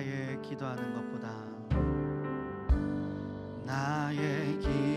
나의 기도하는 것보다 나의 기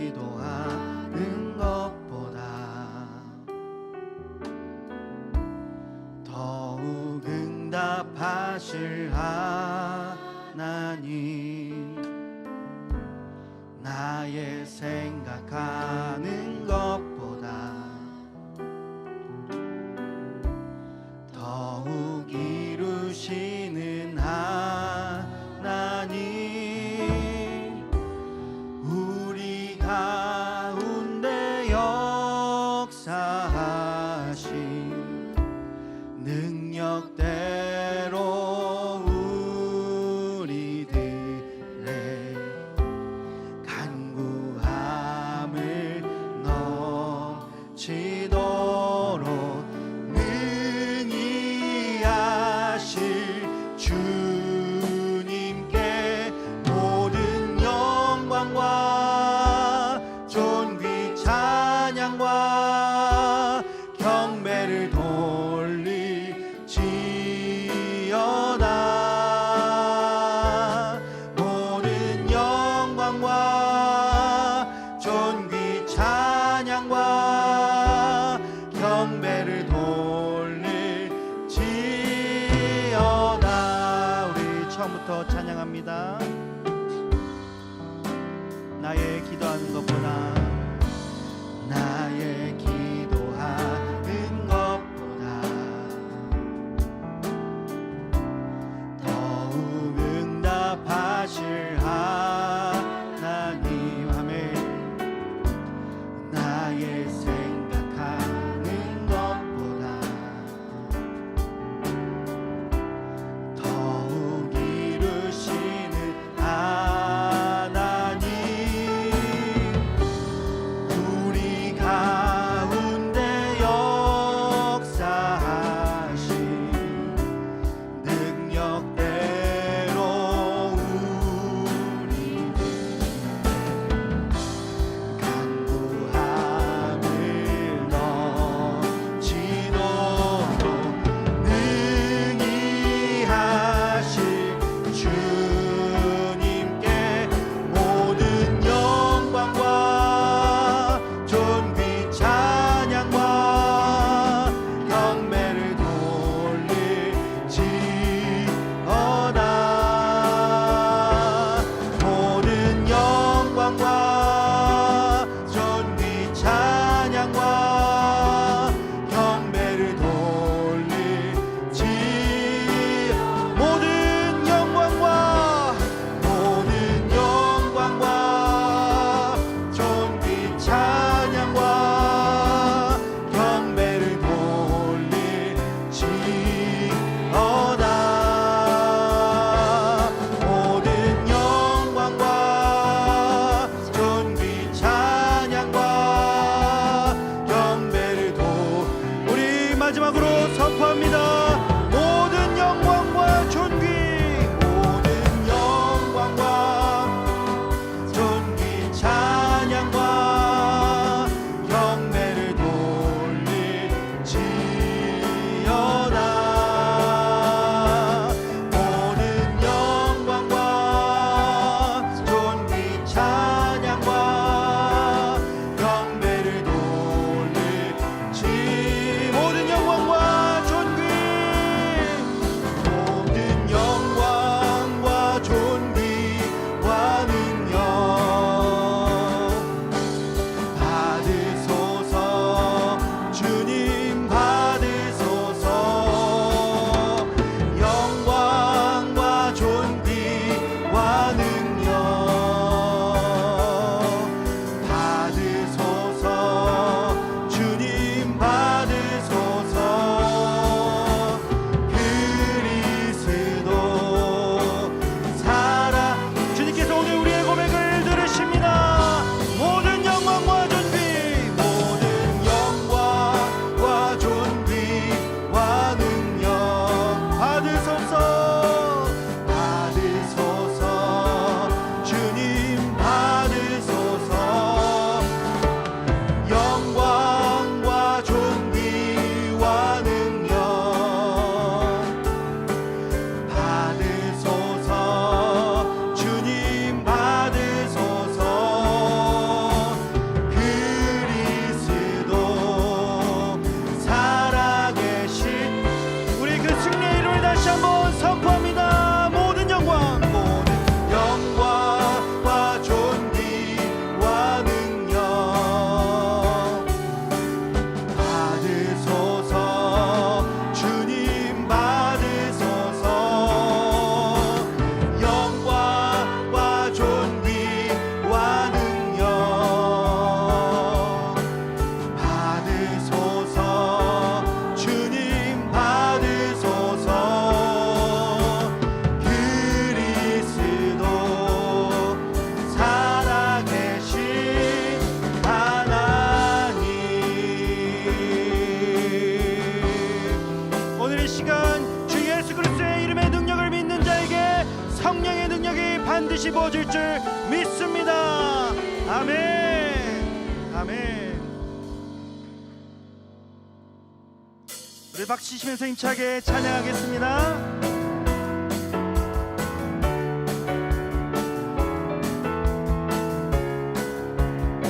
하면서 힘차게 찬양하겠습니다.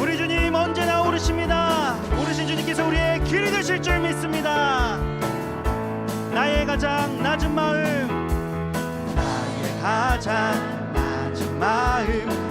우리 주님 언제나 오르십니다. 오르신 주님께서 우리의 길이 되실 줄 믿습니다. 나의 가장 낮은 마음, 나의 가장 낮은 마음.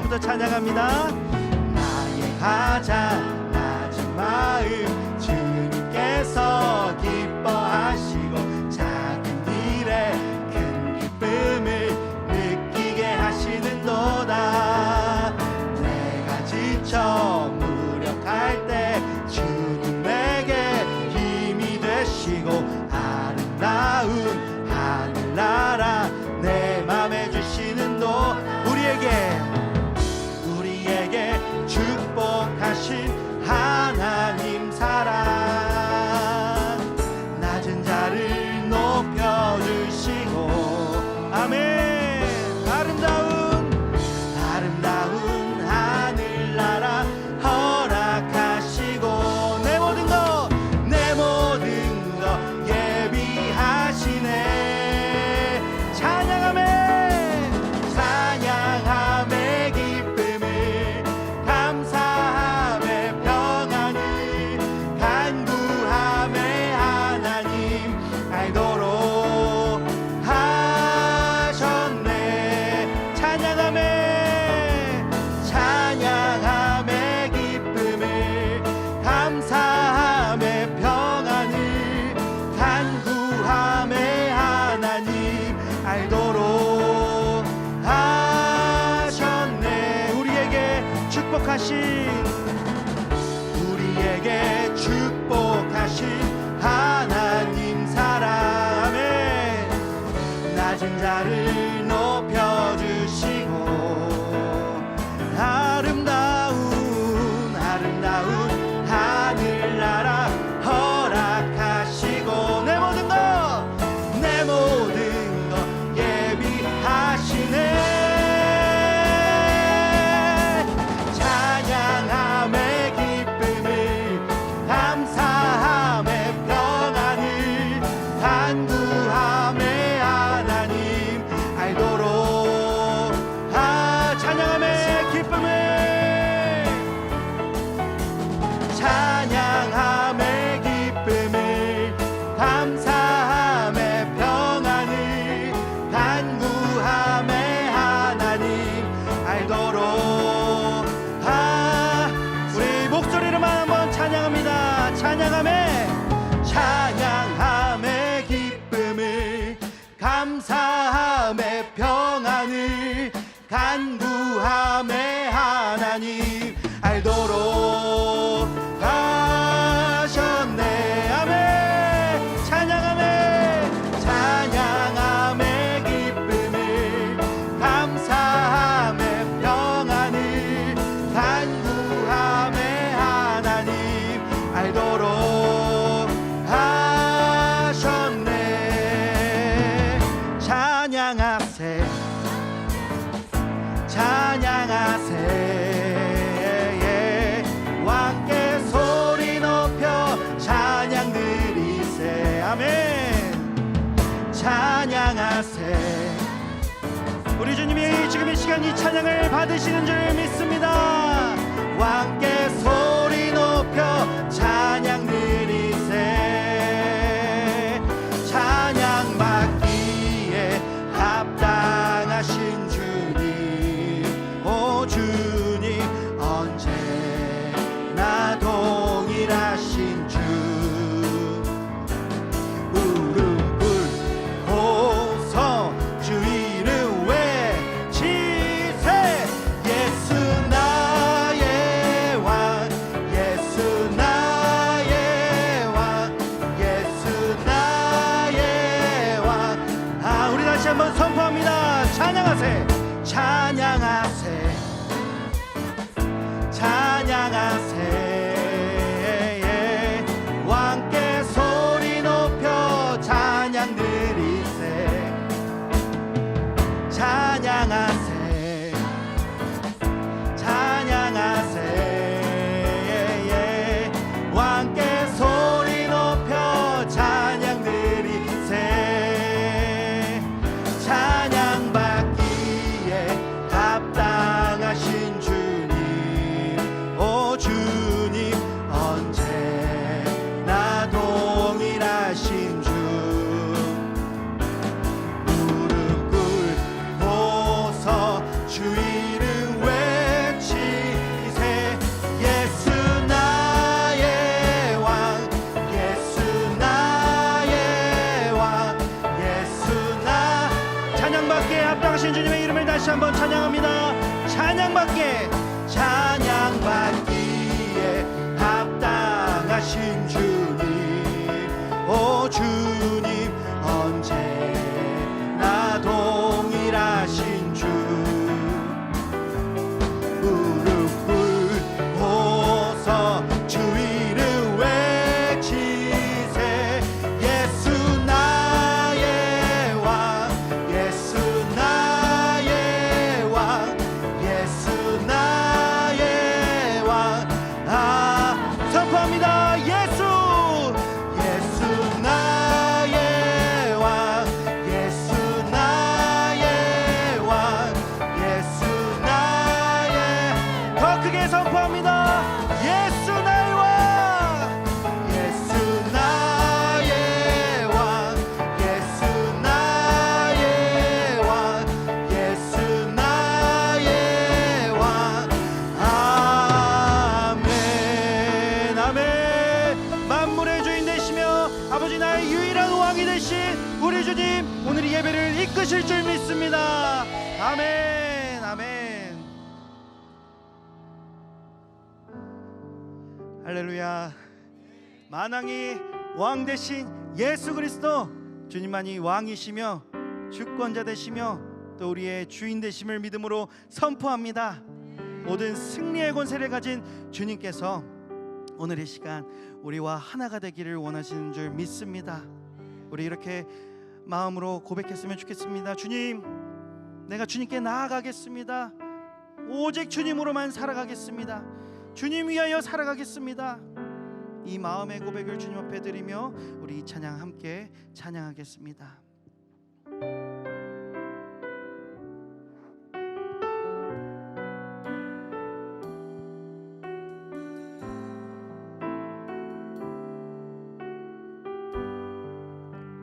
처음부터 찬양합니다. 나의 가장 낮은 마음 주님께서 기 우리에게 축복하신 하나님 사랑에 낮은 자를 찬양을 받으시는 줄 믿습니다. 찬 찬양받게 합당하신 주님의 이름을 다시 한번 찬양합니다. 찬양받게 찬양받기에 합당하신 주 되신 예수 그리스도 주님만이 왕이시며 주권자 되시며 또 우리의 주인 되심을 믿음으로 선포합니다. 모든 승리의 권세를 가진 주님께서 오늘 이 시간 우리와 하나가 되기를 원하시는 줄 믿습니다. 우리 이렇게 마음으로 고백했으면 좋겠습니다. 주님 내가 주님께 나아가겠습니다. 오직 주님으로만 살아가겠습니다. 주님 위하여 살아가겠습니다. 이 마음의 고백을 주님 앞에 드리며 우리 이 찬양 함께 찬양하겠습니다.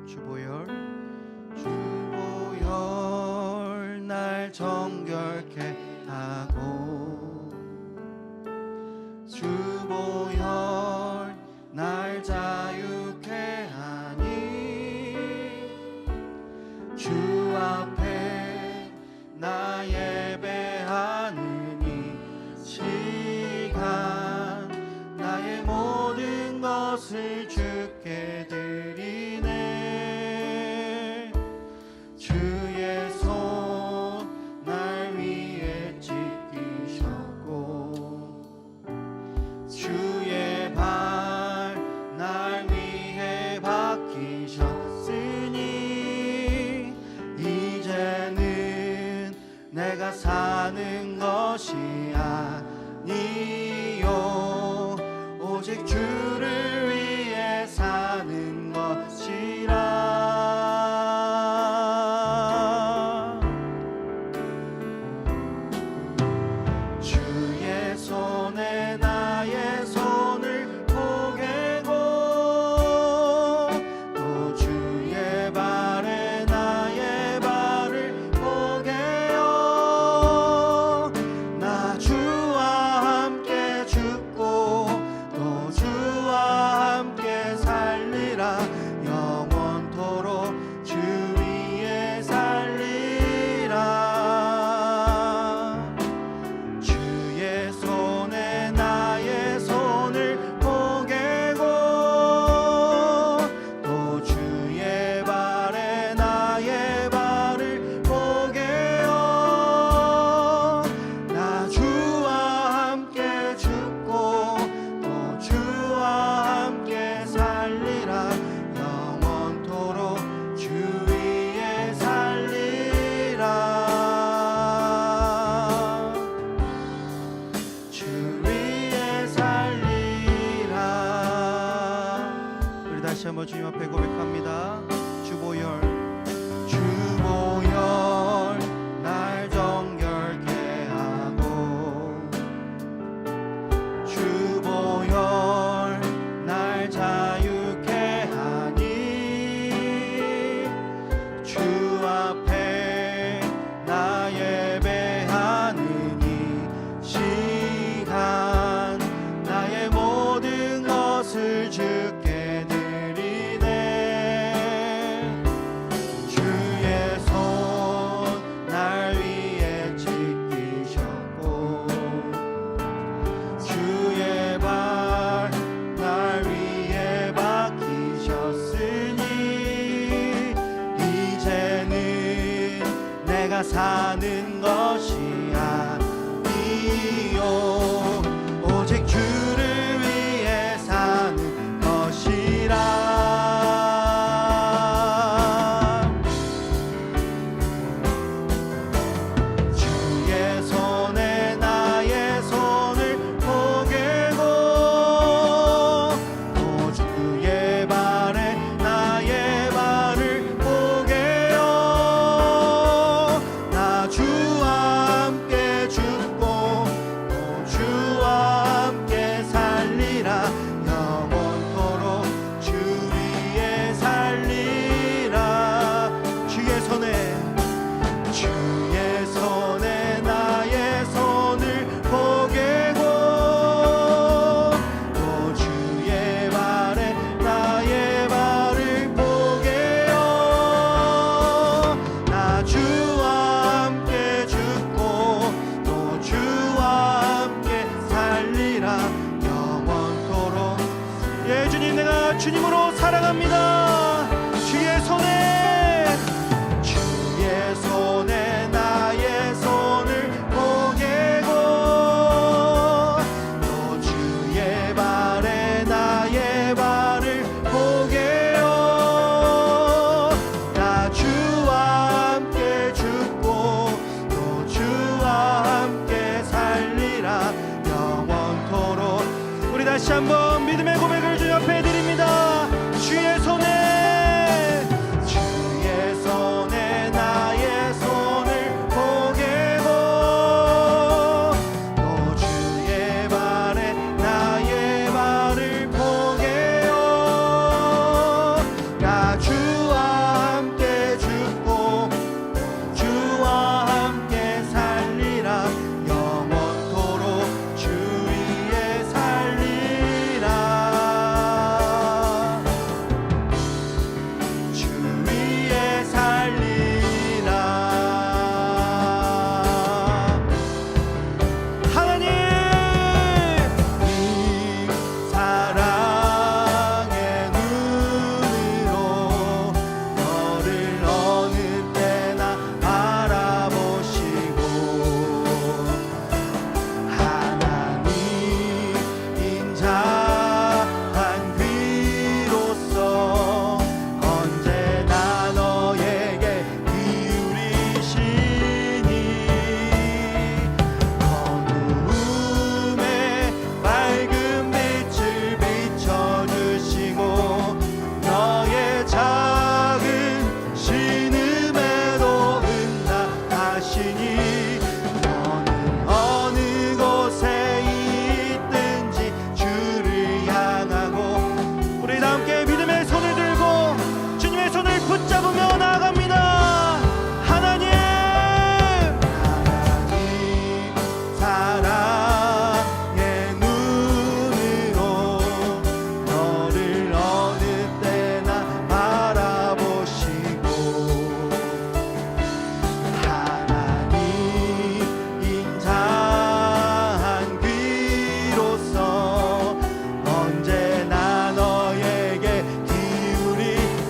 주보열 주보열 날 정결 것이 아니요. 오직 주를 내가 사는 것이 아니요. tremble.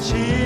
지